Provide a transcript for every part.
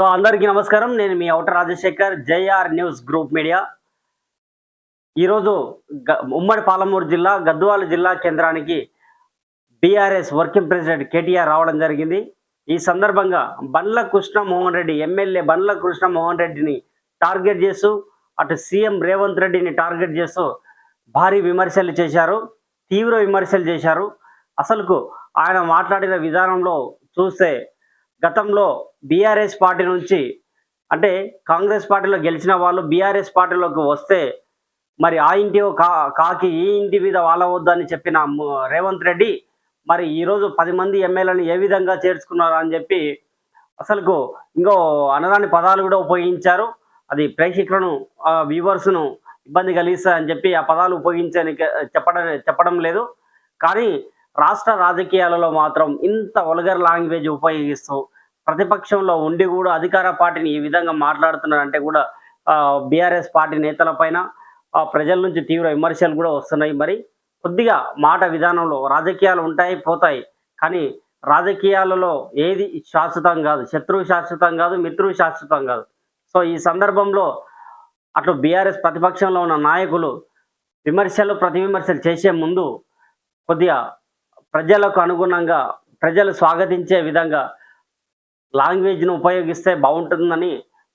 So అందరికీ నమస్కారం. నేను మీ ఔట Rajasekhar JR news group media. ఈరోజు గ- ఉమ్మడి పాలమూరు జిల్లా గద్వాల జిల్లా కేంద్రానికి బీఆర్ఎస్ వర్కింగ్ ప్రెసిడెంట్ కేటీఆర్ రావడం జరిగింది. ఈ సందర్భంగా బండ్ల కృష్ణ మోహన్ రెడ్డి ఎమ్మెల్యే బండ్ల కృష్ణ మోహన్ రెడ్డిని టార్గెట్ చేస్తూ అటు సీఎం రేవంత్ రెడ్డిని టార్గెట్ చేస్తూ భారీ విమర్శలు చేశారు తీవ్ర విమర్శలు చేశారు. అసలుకు ఆయన మాట్లాడిన విధానంలో చూస్తే గతంలో బీఆర్ఎస్ పార్టీ నుంచి అంటే కాంగ్రెస్ పార్టీలో గెలిచిన వాళ్ళు బీఆర్ఎస్ పార్టీలోకి వస్తే మరి ఆ ఇంటి కా కాకి ఈ ఇంటి మీద వాళ్ళవద్దని చెప్పిన రేవంత్ రెడ్డి మరి ఈరోజు పది మంది ఎమ్మెల్యేలను ఏ విధంగా చేర్చుకున్నారు అని చెప్పి అసలుకు ఇంకో అనరాని పదాలు కూడా ఉపయోగించారు. అది ప్రేక్షకులను వ్యూవర్స్ను ఇబ్బంది కలిగిస్తాయని చెప్పి ఆ పదాలు ఉపయోగించని చెప్పడం చెప్పడం లేదు. కానీ రాష్ట్ర రాజకీయాలలో మాత్రం ఇంత ఒలగర్ లాంగ్వేజ్ ఉపయోగిస్తూ ప్రతిపక్షంలో ఉండి కూడా అధికార పార్టీని ఈ విధంగా మాట్లాడుతున్నారంటే కూడా బీఆర్ఎస్ పార్టీ నేతల పైన ఆ, ప్రజల నుంచి తీవ్ర విమర్శలు కూడా వస్తున్నాయి. మరి కొద్దిగా మాట విధానంలో రాజకీయాలు ఉంటాయి పోతాయి. కానీ రాజకీయాలలో ఏది శాశ్వతం కాదు. శత్రువు శాశ్వతం కాదు మిత్రువు శాశ్వతం కాదు. సో ఈ సందర్భంలో అటు బీఆర్ఎస్ ప్రతిపక్షంలో ఉన్న నాయకులు విమర్శలు ప్రతి విమర్శలు చేసే ముందు కొద్దిగా ప్రజలకు అనుగుణంగా ప్రజలు స్వాగతించే విధంగా లాంగ్వేజ్ను ఉపయోగిస్తే బాగుంటుందని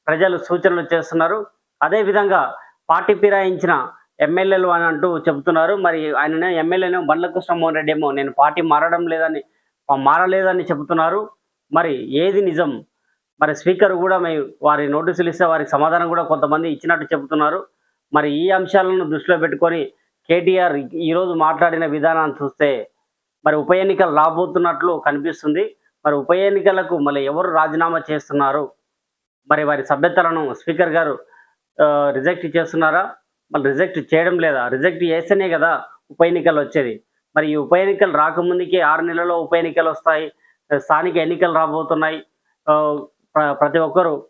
ప్రజలు సూచనలు చేస్తున్నారు. అదేవిధంగా పార్టీ ఫిరాయించిన ఎమ్మెల్యేలు అని అంటూ చెబుతున్నారు. మరి ఆయన ఎమ్మెల్యేనే బండ్ల కృష్ణమోహన్ రెడ్డి ఏమో నేను పార్టీ మారడం లేదని మారలేదని చెబుతున్నారు. మరి ఏది నిజం? మరి స్పీకర్ కూడా మేము వారి నోటీసులు ఇస్తే వారికి సమాధానం కూడా కొంతమంది ఇచ్చినట్టు చెబుతున్నారు. మరి ఈ అంశాలను దృష్టిలో పెట్టుకొని కేటీఆర్ ఈరోజు మాట్లాడిన విధానాన్ని చూస్తే మరి ఉప ఎన్నికలు రాబోతున్నట్లు కనిపిస్తుంది. మరి ఉప ఎన్నికలకు మళ్ళీ ఎవరు రాజీనామా చేస్తున్నారు? మరి వారి సభ్యతలను స్పీకర్ గారు రిజెక్ట్ చేస్తున్నారా? మళ్ళీ రిజెక్ట్ చేయడం లేదా? రిజెక్ట్ చేస్తేనే కదా ఉప ఎన్నికలు వచ్చేది. మరి ఈ ఉప ఎన్నికలు రాకముందుకే ఆరు నెలల్లో ఉప ఎన్నికలు వస్తాయి. స్థానిక ఎన్నికలు రాబోతున్నాయి. ప్ర- ప్రతి ఒక్కరు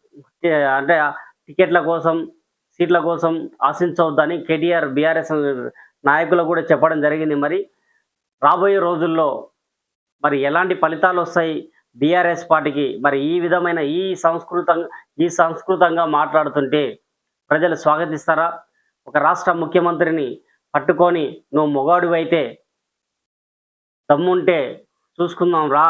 అంటే టికెట్ల కోసం సీట్ల కోసం ఆశించవద్దని కేటీఆర్ బీఆర్ఎస్ నాయకులు కూడా చెప్పడం జరిగింది. మరి రాబోయే రోజుల్లో మరి ఎలాంటి ఫలితాలు వస్తాయి? బీఆర్ఎస్ పార్టీకి మరి ఈ విధమైన ఈ సంస్కృతంగా ఈ సంస్కృతంగా మాట్లాడుతుంటే ప్రజలు స్వాగతిస్తారా? ఒక రాష్ట్ర ముఖ్యమంత్రిని పట్టుకొని నువ్వు మొగాడు అయితే దమ్ముంటే చూసుకుందాం రా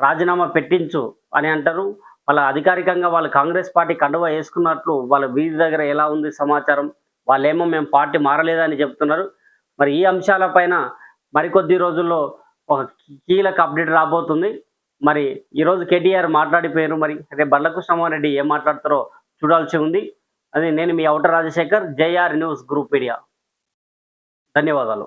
రాజీనామా పెట్టించు అని అంటారు. వాళ్ళ అధికారికంగా వాళ్ళు కాంగ్రెస్ పార్టీ కండువా వేసుకున్నట్లు వాళ్ళ వీధి దగ్గర ఎలా ఉంది సమాచారం? వాళ్ళేమో మేము పార్టీ మారలేదని చెప్తున్నారు. మరి ఈ అంశాలపైన మరికొద్ది రోజుల్లో ఒక కీలక అప్డేట్ రాబోతుంది. మరి ఈరోజు కేటీఆర్ మాట్లాడిపోయారు. మరి రేపు బండ్లకృష్ణమోహన్ రెడ్డి ఏం మాట్లాడతారో చూడాల్సి ఉంది. అది నేను మీ outer Rajasekhar JR news group media. ధన్యవాదాలు.